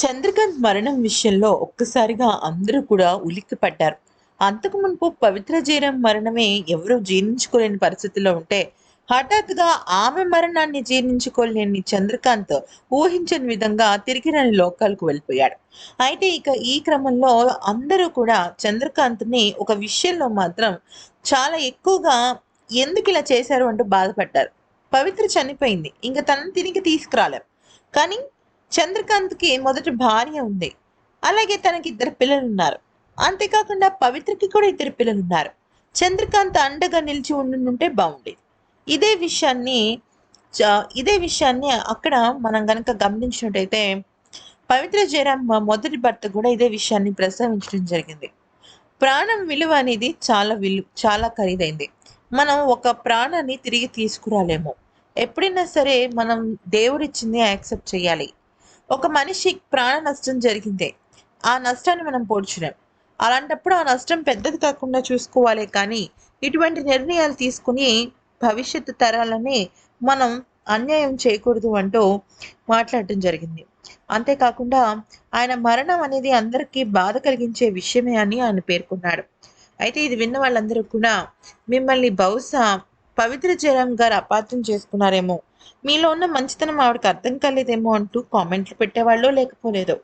చంద్రకాంత్ మరణం విషయంలో ఒక్కసారిగా అందరూ కూడా ఉలిక్కిపడ్డారు. అంతకు మునుపు పవిత్ర జయరాం మరణమే ఎవరూ జీర్ణించుకోలేని పరిస్థితిలో ఉంటే హఠాత్తుగా ఆమె మరణాన్ని జీర్ణించుకోలేని చంద్రకాంత్ ఊహించని విధంగా తిరిగి రాని లోకాలకు వెళ్ళిపోయాడు. అయితే ఇక ఈ క్రమంలో అందరూ కూడా చంద్రకాంత్ని ఒక విషయంలో మాత్రం చాలా ఎక్కువగా ఎందుకు ఇలా చేశారు అంటూ బాధపడ్డారు. పవిత్ర చనిపోయింది. ఇంకా తనని తిరిగి తీసుకురాలేం కానీ చంద్రకాంత్కి మొదటి భార్య ఉంది. అలాగే తనకి ఇద్దరు పిల్లలు ఉన్నారు అంతేకాకుండా పవిత్రకి కూడా ఇద్దరు పిల్లలు ఉన్నారు చంద్రకాంత్ అండగా నిలిచి ఉండుంటే బాగుండేది. ఇదే విషయాన్ని చ- ఇదే విషయాన్ని అక్కడ మనం గనక గమనించినట్టయితే పవిత్ర జయరామ్ మొదటి భర్త కూడా ఇదే విషయాన్ని ప్రస్తావించడం జరిగింది. ప్రాణం విలువ అనేది చాలా విలు చాలా ఖరీదైంది. మనం ఒక ప్రాణాన్ని తిరిగి తీసుకురాలేము. ఎప్పుడైనా సరే మనం దేవుడిచ్చింది యాక్సెప్ట్ చేయాలి. ఒక మనిషి ప్రాణ నష్టం జరిగిందే. ఆ నష్టాన్ని మనం పోడ్చలేం అలాంటప్పుడు ఆ నష్టం పెద్దది కాకుండా చూసుకోవాలి కానీ ఇటువంటి నిర్ణయాలు తీసుకుని భవిష్యత్తు తరాలని మనం అన్యాయం చేయకూడదు అంటూ మాట్లాడటం జరిగింది. అంతేకాకుండా ఆయన మరణం అనేది అందరికీ బాధ కలిగించే విషయమే అని ఆయన పేర్కొన్నాడు. అయితే ఇది విన్న వాళ్ళందరూ కూడా మిమ్మల్ని బహుశా పవిత్ర జయరామ్ గారు అపార్థం చేసుకున్నారేమో. మీలో ఉన్న మంచితనం ఆవిడకి అర్థం కాలేదేమో అంటూ కామెంట్లు పెట్టేవాళ్ళో లేకపోలేదో.